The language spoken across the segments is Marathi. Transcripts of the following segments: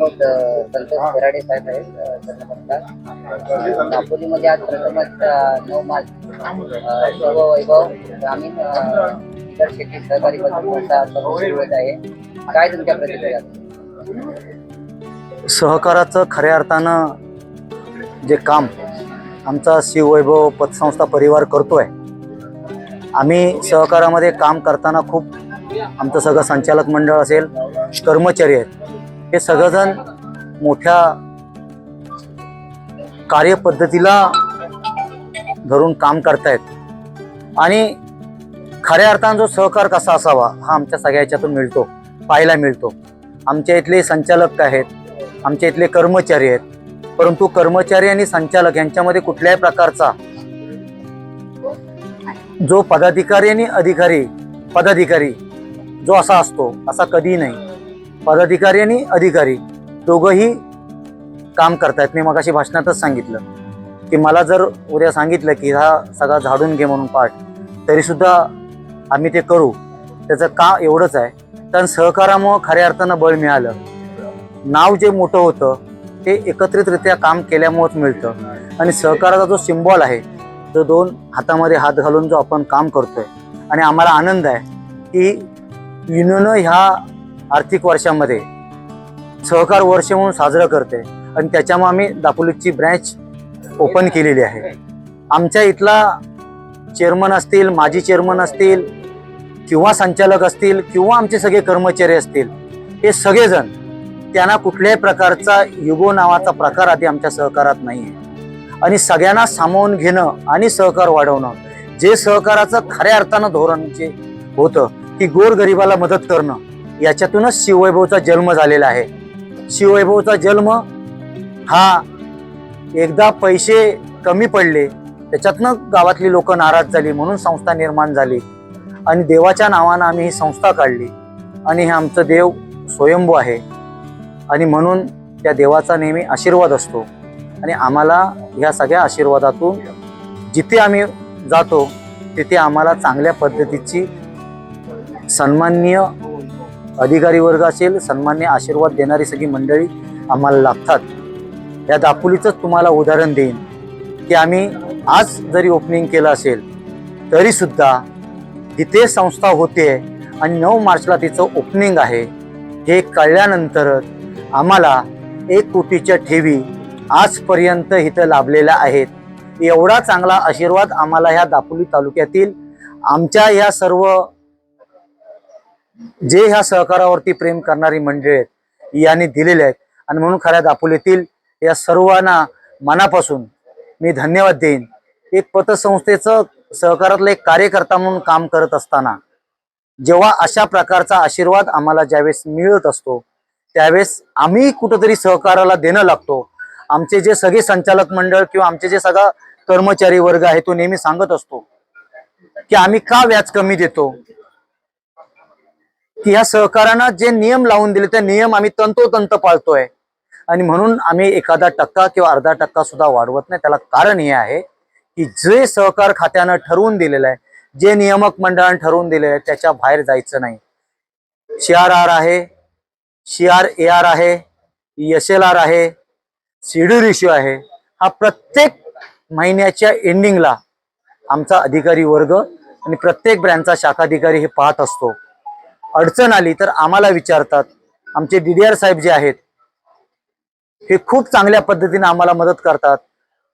प्रमोद संतोष कराडे साहेब आहेत त्यांना नमस्कार. दापोलीमध्ये आज प्रथमच नऊ मार्च सर्व वैभव ग्रामीण इतर शेती सहकारी पतपुरवठा सर्व आहे. काय तुमच्या प्रतिक्रिया? सहकाराचं खऱ्या अर्थानं जे काम आमचा शिववैभव पतसंस्था परिवार करतोय आम्ही सहकारामध्ये काम करताना खूप आमचं सगळं संचालक मंडळ असेल कर्मचारी आहेत हे सगळंजण मोठ्या कार्यपद्धतीला धरून काम करतायत. आणि खऱ्या अर्थानं जो सहकार कसा असावा हा आमच्या सगळ्या याच्यातून मिळतो पाहायला मिळतो. आमच्या इथले संचालक आहेत आमच्या इथले कर्मचारी आहेत. परंतु कर्मचारी आणि संचालक यांच्यामध्ये कुठल्याही प्रकारचा जो पदाधिकारी आणि अधिकारी पदाधिकारी जो असा असतो असा कधी नाही. पदाधिकारी आणि अधिकारी दोघंही काम करतायत. मी मगाशी भाषणातच सांगितलं की मला जर उद्या सांगितलं की हा सगळा झाडून घे म्हणून पाठ तरीसुद्धा आम्ही ते करू. त्याचं का एवढंच आहे? कारण सहकारामुळं खऱ्या अर्थानं बळ मिळालं. नाव जे मोठं होतं ते एकत्रितरित्या काम केल्यामुळंच मिळतं. आणि सहकाराचा जो सिम्बॉल आहे जो दोन हातामध्ये हात घालून जो आपण काम करतोय. आणि आम्हाला आनंद आहे की युनियन ह्या आर्थिक वर्षामध्ये सहकार वर्ष म्हणून साजरं करते. आणि त्याच्यामुळे आम्ही दापोलीची ब्रँच ओपन केलेली आहे. आमच्या इथला चेअरमन असतील माजी चेअरमन असतील किंवा संचालक असतील किंवा आमचे सगळे कर्मचारी असतील हे सगळेजण त्यांना कुठल्याही प्रकारचा युगो नावाचा प्रकार आधी आमच्या सहकारात नाही आहे आणि सगळ्यांना सामावून घेणं आणि सहकार वाढवणं जे सहकाराचं खऱ्या अर्थानं धोरण जे होतं की गोरगरिबाला मदत करणं याच्यातूनच शिववैभवचा जन्म झालेला आहे. शिववैभवचा जन्म हा एकदा पैसे कमी पडले त्याच्यातनं गावातली लोक नाराज झाली म्हणून संस्था निर्माण झाली आणि देवाच्या नावानं आम्ही ही संस्था काढली आणि हे आमचं देव स्वयंभू आहे. आणि म्हणून त्या देवाचा नेहमी आशीर्वाद असतो आणि आम्हाला ह्या सगळ्या आशीर्वादातून जिथे आम्ही जातो तिथे आम्हाला चांगल्या पद्धतीची सन्माननीय अधिकारी वर्ग असेल सन्मान्य आशीर्वाद देणारी सगळी मंडळी आम्हाला लागतात या दापोलीचंच तुम्हाला उदाहरण देईन. की आम्ही आज जरी ओपनिंग केलं असेल तरीसुद्धा तिथे संस्था होते आणि नऊ मार्चला तिचं ओपनिंग आहे. हे कळल्यानंतर आम्हाला एक कोटीच्या ठेवी आजपर्यंत इथं लाभलेल्या आहेत. एवढा चांगला आशीर्वाद आम्हाला ह्या दापोली तालुक्यातील आमच्या या सर्व जे ह्या सहकारावरती प्रेम करणारी मंडळी आहेत यांनी दिलेले आहेत. आणि म्हणून खऱ्या दापोलीतील या सर्वांना मनापासून मी धन्यवाद देईन. एक पतसंस्थेचं सहकारातलं एक कार्यकर्ता म्हणून काम करत असताना जेव्हा अशा प्रकारचा आशीर्वाद आम्हाला ज्यावेळेस मिळत असतो त्यावेळेस आम्ही कुठंतरी सहकाराला देणं लागतो. आमचे जे सगळे संचालक मंडळ किंवा आमचे जे सगळा कर्मचारी वर्ग आहे तो नेहमी सांगत असतो की आम्ही का व्याज कमी देतो? की ह्या सहकारानं जे नियम लावून दिले ते नियम आम्ही तंतोतंत पाळतोय. आणि म्हणून आम्ही एखादा टक्का किंवा अर्धा टक्का सुद्धा वाढवत नाही. त्याला कारण हे आहे की जे सहकार खात्यानं ठरवून दिलेलं आहे जे नियामक मंडळानं ठरवून दिलेलं आहे त्याच्या बाहेर जायचं नाही. सी आर आर आहे सी आर ए आर आहे एस एल आर आहे सीडी रेशिओ आहे. हा प्रत्येक महिन्याच्या एंडिंगला आमचा अधिकारी वर्ग आणि प्रत्येक ब्रँडचा शाखाधिकारी हे पाहत असतो. अडचण आली तर आम्हाला विचारतात. आमचे डी डी आर साहेब जे आहेत हे खूप चांगल्या पद्धतीने आम्हाला मदत करतात.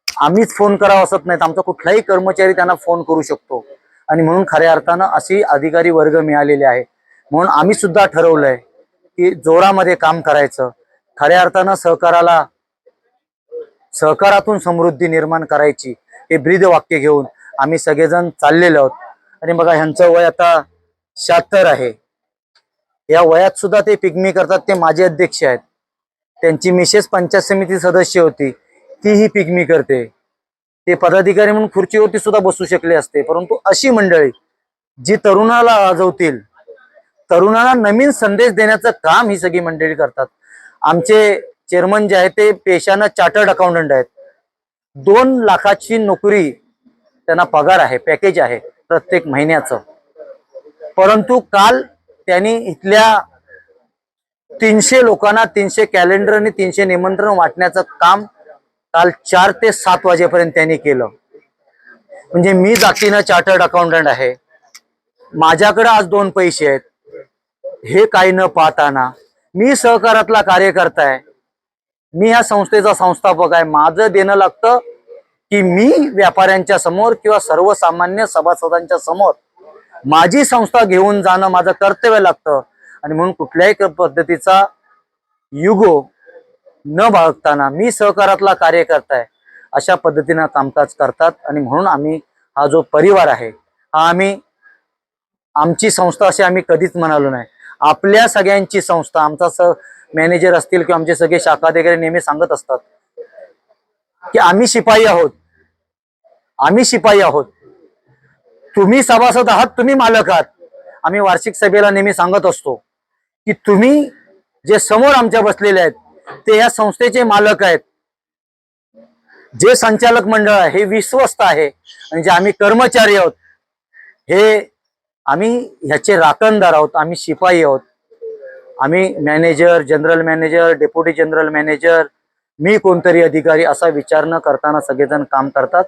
आम्हीच फोन करावा असत नाहीत. आमचा कुठलाही कर्मचारी त्यांना फोन करू शकतो. आणि म्हणून खऱ्या अर्थानं अशी अधिकारी वर्ग मिळालेले आहे. म्हणून आम्ही सुद्धा ठरवलंय की जोरामध्ये काम करायचं. खऱ्या अर्थानं सहकाराला सहकारातून समृद्धी निर्माण करायची हे ब्रीद वाक्य घेऊन आम्ही सगळेजण चाललेलो आहोत. आणि बघा ह्यांचं वय आता शहात्तर आहे. या वयात सुद्धा ते पिकमी करतात ते माझे अध्यक्ष आहेत. त्यांची मिसेस पंचायत समिती सदस्य होती तीही पिकमी करते. ते पदाधिकारी म्हणून खुर्चीवरती सुद्धा बसू शकले असते परंतु अशी मंडळी जी तरुणाला आजवतील तरुणाला नवीन संदेश देण्याचं काम ही सगळी मंडळी करतात. आमचे चेअरमन जे आहेत ते पेशानं चार्टर्ड अकाउंटंट आहेत. दोन लाखाची नोकरी त्यांना पगार आहे पॅकेज आहे प्रत्येक महिन्याचं. परंतु काल त्यांनी इथल्या तीनशे लोकांना तीनशे कॅलेंडर आणि तीनशे निमंत्रण वाटण्याचं काम काल चार ते सात वाजेपर्यंत त्यांनी केलं. म्हणजे मी जातीनं चार्टर्ड अकाउंटंट आहे. माझ्याकडे आज दोन पैसे आहेत. हे काही न पाहताना मी सहकारातला कार्यकर्ता आहे. मी ह्या संस्थेचा संस्थापक आहे. माझं देणं लागतं की मी व्यापाऱ्यांच्या समोर किंवा सर्वसामान्य सभासदांच्या समोर माझी संस्था घेऊन जाणं माझं कर्तव्य लागतं. आणि म्हणून कुठल्याही पद्धतीचा युगो न बाळगताना मी सहकारातला कार्यकर्ता आहे अशा पद्धतीनं कामकाज करतात. आणि म्हणून आम्ही हा जो परिवार आहे हा आम्ही आमची संस्था अशी आम्ही कधीच म्हणालो नाही. आपल्या सगळ्यांची संस्था आमचा स मॅनेजर असतील किंवा आमचे सगळे शाखाधिकारी नेहमी सांगत असतात की आम्ही शिपाई आहोत. आम्ही शिपाई आहोत. तुम्ही सभासद आहात तुम्ही मालक आहात. आम्ही वार्षिक सभेला नेहमी सांगत असतो की तुम्ही जे समोर आमच्या बसलेले आहेत ते या संस्थेचे मालक आहेत. जे संचालक मंडळ आहे हे विश्वस्त आहे आणि जे आम्ही कर्मचारी आहोत हे आम्ही ह्याचे राखणदार आहोत आम्ही शिपाई आहोत. आम्ही manager general manager deputy general manager मी कोणतरी अधिकारी असा विचार न करताना सगळेजण काम करतात.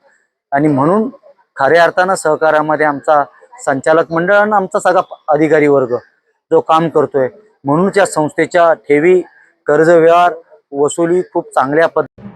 आणि म्हणून खऱ्या अर्थानं सहकारामध्ये आमचा संचालक मंडळ आणि आमचा सगळा अधिकारी वर्ग जो काम करतोय. म्हणून त्या संस्थेच्या ठेवी कर्ज व्यवहार वसुली खूप चांगल्या पद्धती